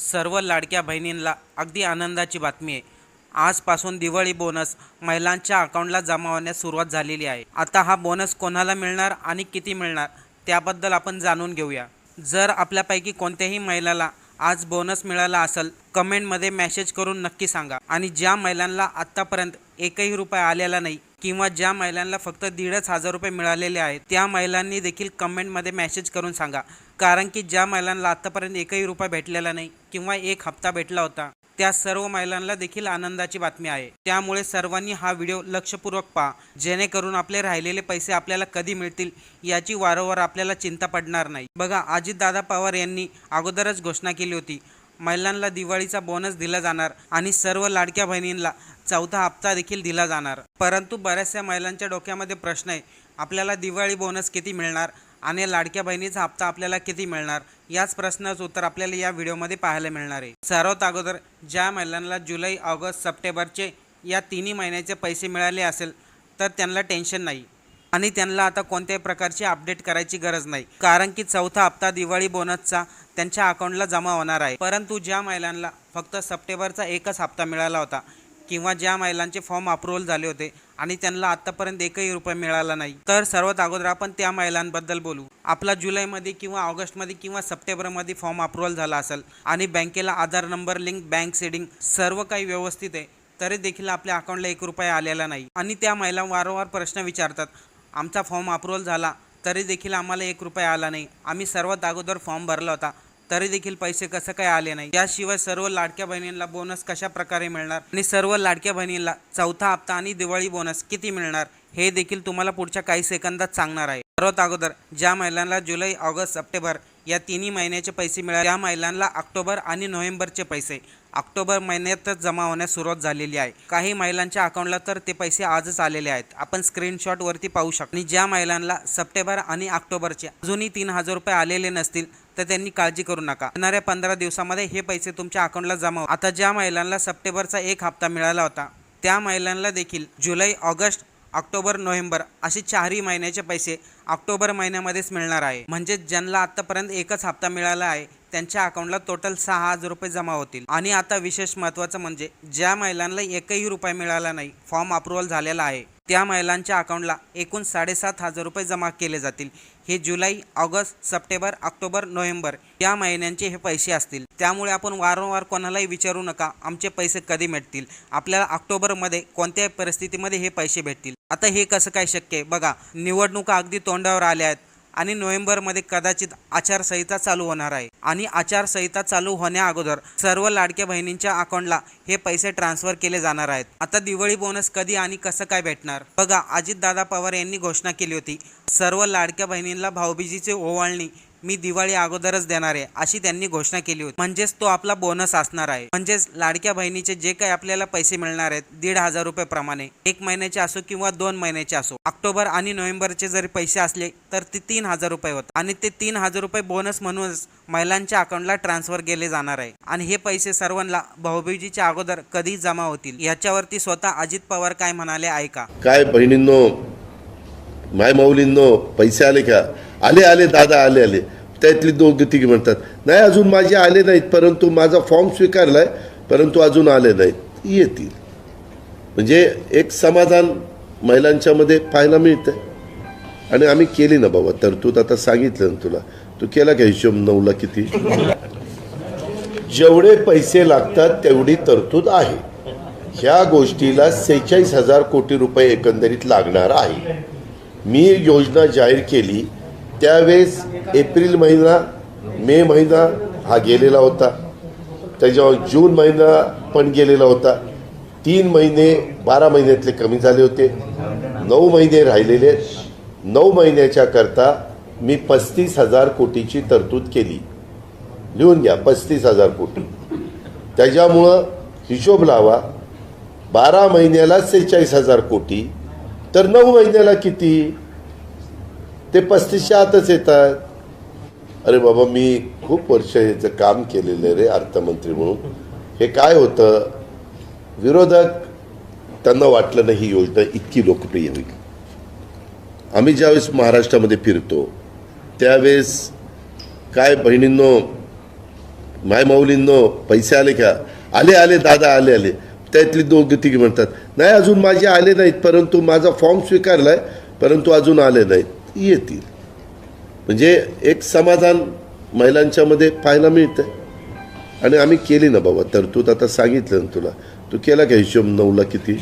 सर्व लाडक्या बहिणींना अगदी आनंदाची बातमी आहे. आजपासून दिवाळी बोनस महिलांच्या अकाउंटला जमा होण्यास सुरुवात झालेली आहे. आता हा बोनस कोणाला मिळणार आणि किती मिळणार त्याबद्दल आपण जाणून घेऊया. जर आपल्यापैकी कोणत्याही महिलाला आज बोनस मिळाला असेल कमेंटमध्ये मेसेज करून नक्की सांगा. आणि ज्या महिलांना आत्तापर्यंत एकही रुपये आलेला नाही किंवा ज्या महिलांना फक्त दीडच हजार रुपये मिळालेले आहेत त्या महिलांनी देखील कमेंटमध्ये मेसेज करून सांगा. कारण की ज्या महिलांना आत्तापर्यंत एकही रुपया भेटलेला नाही किंवा एक हप्ता भेटला होता त्या सर्व महिलांना देखील आनंदाची बातमी आहे. त्यामुळे सर्वांनी हा व्हिडिओ लक्षपूर्वक पहा. जेणेकरून आपले राहिलेले पैसे आपल्याला कधी मिळतील याची वारंवार आपल्याला चिंता पडणार नाही. बघा अजितदादा पवार यांनी अगोदरच घोषणा केली होती महिलांना दिवाळीचा बोनस दिला जाणार आणि सर्व लाडक्या बहिणींना चौथा हप्ता देखील दिला जाणार. परंतु बऱ्याचशा महिलांच्या डोक्यामध्ये प्रश्न आहे आपल्याला दिवाळी बोनस किती मिळणार आणि लाडक्या बहिणीचा हप्ता आपल्याला किती मिळणार? याच प्रश्नाचं उत्तर आपल्याला या व्हिडिओमध्ये पाहायला मिळणार आहे. सर्वात अगोदर ज्या महिलांना जुलै ऑगस्ट सप्टेंबरचे या तिन्ही महिन्याचे पैसे मिळाले असेल तर त्यांना टेन्शन नाही. आणि त्यांना आता कोणत्याही प्रकारची अपडेट करायची गरज नाही. कारण की चौथा हप्ता दिवाळी बोनसचा त्यांच्या अकाउंटला जमा होणार आहे. परंतु ज्या महिलांना फक्त सप्टेंबरचा एकच हप्ता मिळाला होता किंवा ज्या महिलांचे फॉर्म अप्रुव्हल झाले होते आणि त्यांना आत्तापर्यंत एकही रुपये मिळाला नाही. तर सर्वात अगोदर आपण त्या महिलांबद्दल बोलू. आपला जुलैमध्ये किंवा ऑगस्टमध्ये किंवा सप्टेंबरमध्ये फॉर्म अप्रुव्हल झाला असेल आणि बँकेला Aadhaar number link bank seeding सर्व काही व्यवस्थित आहे तरी देखील आपल्या अकाउंटला एक रुपया आलेला नाही. आणि त्या महिला वारंवार प्रश्न विचारतात आमचा फॉर्म अप्रुव्हल झाला तरी देखील आम्हाला एक रुपया आला नाही. आम्ही सर्वात अगोदर फॉर्म भरला होता तरी देखील पैसे कसं काय आले नाही. याशिवाय सर्व लाडक्या बहिणींना बोनस कशा प्रकारे मिळणार आणि सर्व लाडक्या बहिणींना चौथा हप्ता आणि दिवाळी बोनस किती मिळणार हे देखील तुम्हाला पुढच्या काही सेकंदात सांगणार आहे. सर्वात अगोदर ज्या महिलांना जुलै ऑगस्ट सप्टेंबर या तिन्ही महिन्याचे पैसे मिळाले. त्या महिलांना ऑक्टोबर आणि नोव्हेंबरचे पैसे. ऑक्टोबर महिन्यातच जमा होण्यास सुरुवात झालेली आहे. काही महिलांच्या अकाउंटला तर ते पैसे आजच आलेले आहेत. आपण स्क्रीनशॉटवरती पाहू शकतो. आणि ज्या महिलांना सप्टेंबर आणि ऑक्टोबरचे अजूनही तीन हजार रुपये आलेले नसतील तर त्यांनी काळजी करू नका. येणाऱ्या पंधरा दिवसामध्ये हे पैसे तुमच्या अकाउंटला जमा आता ज्या महिलांना सप्टेंबरचा एक हप्ता मिळाला होता त्या महिलांना देखील जुलै ऑगस्ट ऑक्टोबर नोव्हेंबर असे चारही महिन्याचे पैसे ऑक्टोबर महिन्यामध्येच मिळणार आहे. म्हणजे ज्यांना आतापर्यंत एकच हप्ता मिळाला आहे त्यांच्या अकाउंटला टोटल सहा हजार रुपये जमा होतील. आणि आता विशेष महत्त्वाचं म्हणजे ज्या महिलांना एकही रुपये मिळाला नाही फॉर्म अप्रुव्हल झालेला आहे. त्या महिलांच्या अकाउंटला एकूण साडेसात हजार रुपये जमा केले जातील. हे जुलै ऑगस्ट सप्टेंबर ऑक्टोबर नोव्हेंबर या महिन्यांचे हे पैसे असतील. त्यामुळे आपण वारंवार कोणालाही विचारू नका. आमचे पैसे कधी भेटतील आपल्याला ऑक्टोबरमध्ये कोणत्याही परिस्थितीमध्ये हे पैसे भेटतील? आता हे कसं काय शक्य आहे? बघा निवडणुका अगदी तोंडावर आल्या आहेत. आणि नोव्हेंबरमध्ये कदाचित आचारसंहिता चालू होणार आहे. आणि आचारसंहिता चालू होण्या अगोदर सर्व लाडक्या बहिणींच्या अकाउंटला हे पैसे ट्रान्सफर केले जाणार आहेत. आता दिवाळी बोनस कधी आणि कसं काय भेटणार? बघा अजितदादा पवार यांनी घोषणा केली होती सर्व लाडक्या बहिणींना भाऊबीजीचे ओवाळणी मी दिवाळी अगोदरच देणार आहे अशी त्यांनी घोषणा केली होती. म्हणजेच तो आपला बोनस असणार आहे. म्हणजेच लाडक्या बहिणीचे जे काही आपल्याला पैसे मिळणार आहेत दीड हजार रुपये प्रमाणे. एक महिन्याचे असो किंवा दोन महिन्याचे असो. ऑक्टोबर आणि नोव्हेंबरचे जरी पैसे असले तर ते तीन हजार रुपये होतात. आणि ते तीन हजार रुपये बोनस म्हणूनच महिलांच्या अकाउंटला ट्रान्सफर केले जाणार आहे. आणि हे पैसे सर्वांना भाऊबीजीच्या अगोदर कधी जमा होतील याच्यावरती स्वतः अजित पवार काय म्हणाले ऐका. काय बहिणींनो माय माऊलींनो पैसे आले का? आले आले दादा आले आले. त्यातली दोन तिघे म्हणतात नाही अजून माझे आले नाहीत परंतु माझा फॉर्म स्वीकारलाय परंतु अजून आले नाहीत. येतील. म्हणजे एक समाधान महिलांच्यामध्ये पाहायला मिळतं आणि आम्ही केली ना बाबा तरतूद आता सांगितलं ना तुला. तू केला का हिशोब नऊला किती? जेवढे पैसे लागतात तेवढी तरतूद आहे. ह्या गोष्टीला सेहेचाळीस हजार कोटी रुपये एकंदरीत लागणार आहे. मी योजना जाहीर केली त्यावेळेस एप्रिल महिना मे महिना हा गेलेला होता. त्याच्यावर जून महिना पण गेलेला होता. तीन महिने बारा महिन्यातले कमी झाले होते. नऊ महिने राहिलेले आहेत. नऊ महिन्याच्या करता मी पस्तीस हजार कोटीची तरतूद केली. लिहून घ्या पस्तीस हजार कोटी. त्याच्यामुळं हिशोब लावा बारा महिन्याला सेहेचाळीस हजार कोटी तर नऊ महिन्याला किती? ते पस्तीसच्या आतच येतात. अरे बाबा मी खूप वर्ष याचं काम केलेलं आहे रे अर्थमंत्री म्हणून. हे काय होतं? विरोधक त्यांना वाटलं नाही ही योजना इतकी लोकप्रिय होईल. आम्ही ज्यावेळेस महाराष्ट्रामध्ये फिरतो त्यावेळेस काय बहिणींनो माय माऊलींनो पैसे आले का? आले आले दादा आले आले. त्यातली दोन तिघी म्हणतात नाही अजून माझे आले नाहीत परंतु माझा फॉर्म स्वीकारलाय परंतु अजून आले नाहीत. येतील. म्हणजे एक समाधान महिलांच्यामध्ये पाहायला मिळतं आणि आम्ही केली ना बाबा तरतूद आता सांगितलं ना तुला. तू केला का हिशोब नऊला किती?